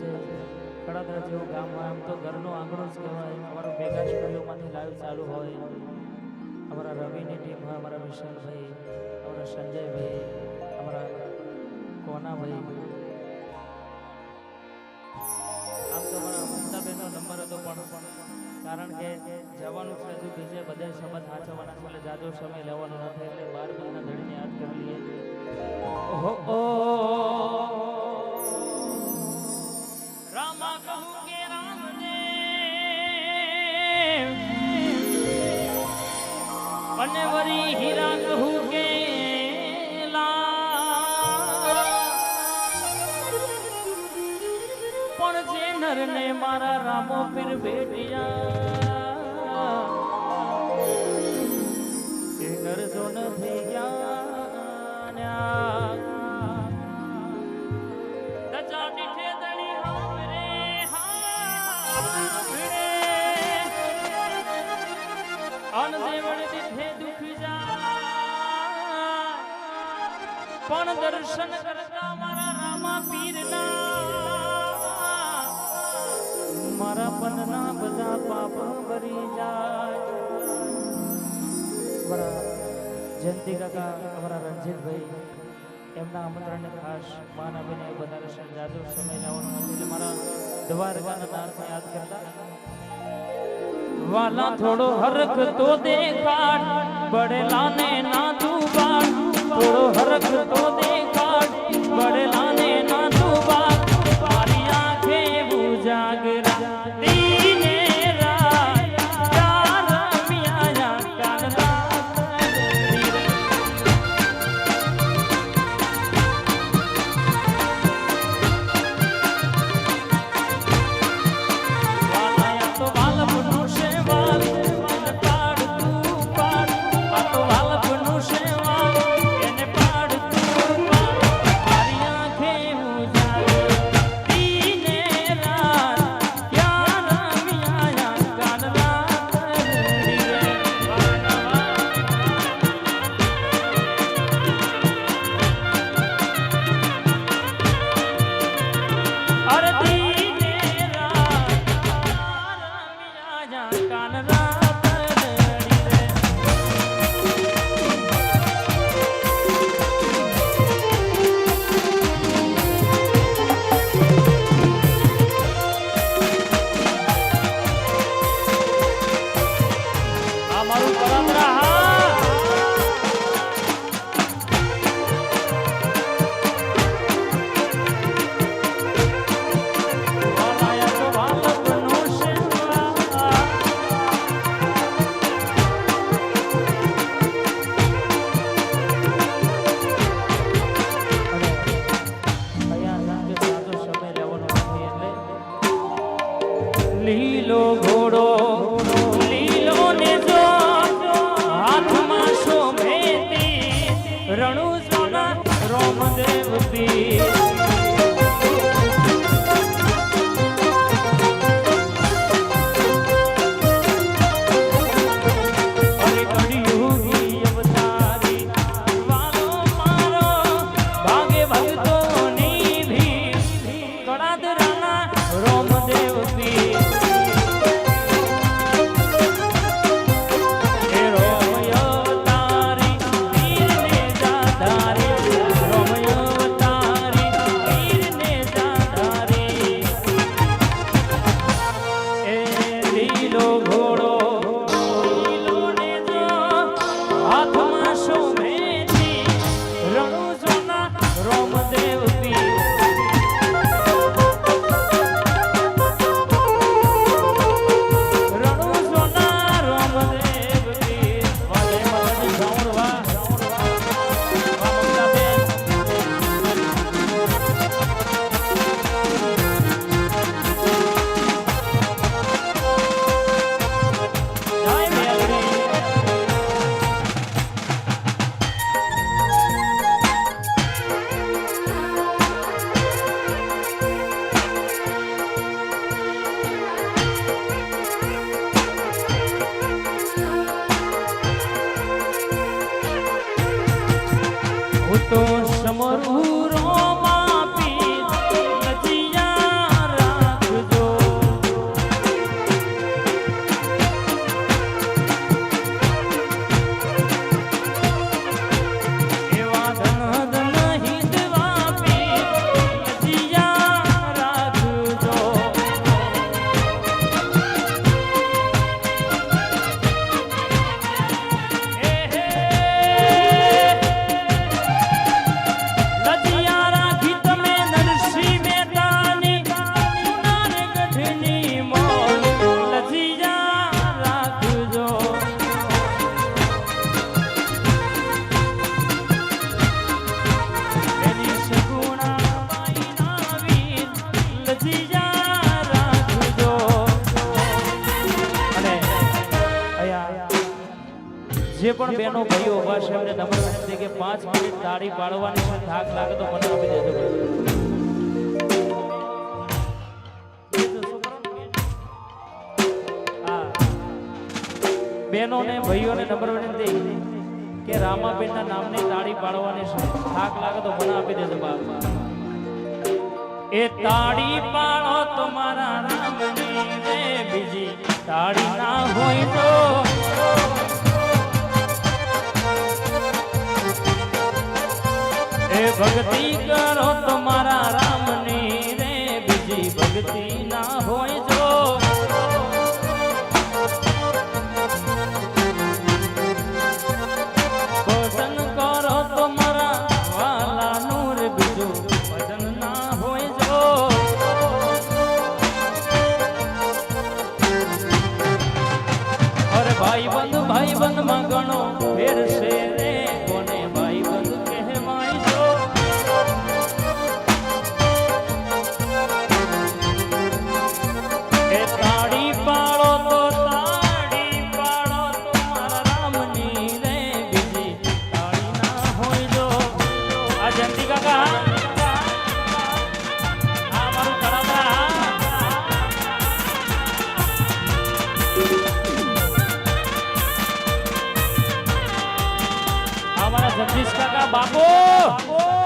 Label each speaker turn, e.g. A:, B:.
A: આજે કડાદરા જેવું ગામ હોય, આમ તો ઘરનું આંગણું જ કહેવાય. અમારું ભેગા સ્ટુડિયોમાંથી લાઈવ ચાલુ હોય. અમારા રવિની ટીમ હોય, અમારા વિશાલભાઈ, અમારા સંજયભાઈ, અમારા કોનાભાઈ. આમ તો અમારા મમતાબેનનો નંબર હતો પણ, કારણ કે જવાનું છે હજુ બીજે બધા સંબંધ સાચવવાના છે, એટલે જાજો સમય લેવાનો નથી, એટલે બાર મહિના ધણીને યાદ કરી લઈએ. ઓહો. નરને મારા રામો પીર ભેટિયા એ નર જો નથી જાય. પણ દર્શન કરતા મારા રામા પીરના બધા પાપ ભરી જાય. જયંતિ કાકા, અમારા રણજીતભાઈ, એમના આમંત્રણને ખાસ માન આપીને બધા દર્શન જાદુ સમય લાવવાનો એટલે મારા દ્વારકાના નાથને યાદ કરતા. વાલા થોડો હરખ તો દેખાડ બડેલાને ના તું થોડો હરખ તો દેખાડ બડેલાને હું તો સમરું જે પણ બેનો ભાઈઓ ઊભા છે એમને નમ્ર વિનંતી કે પાંચ મિનિટ તાળી પાડવાની છે થાક લાગે તો મને આપી દેજો. બહેનોને, ભાઈઓને નમ્ર વિનંતી કે રામાબેનના નામની તાળી પાડવાની છે. થાક લાગે તો મને આપી દેજો બાપ. એ તાળી પાડો તમારા રામની બીજી તાળી ના હોય તો ભક્તિ કરો તમારા રામની રે, બીજી ભક્તિ ના હોય જો. ભજન કરો તમારા વાલાનું રે, બીજું ના હોય જો. અરે ભાઈ બંધ ભાઈ બંધમાં ગણો ફેર કાકા બાપુ!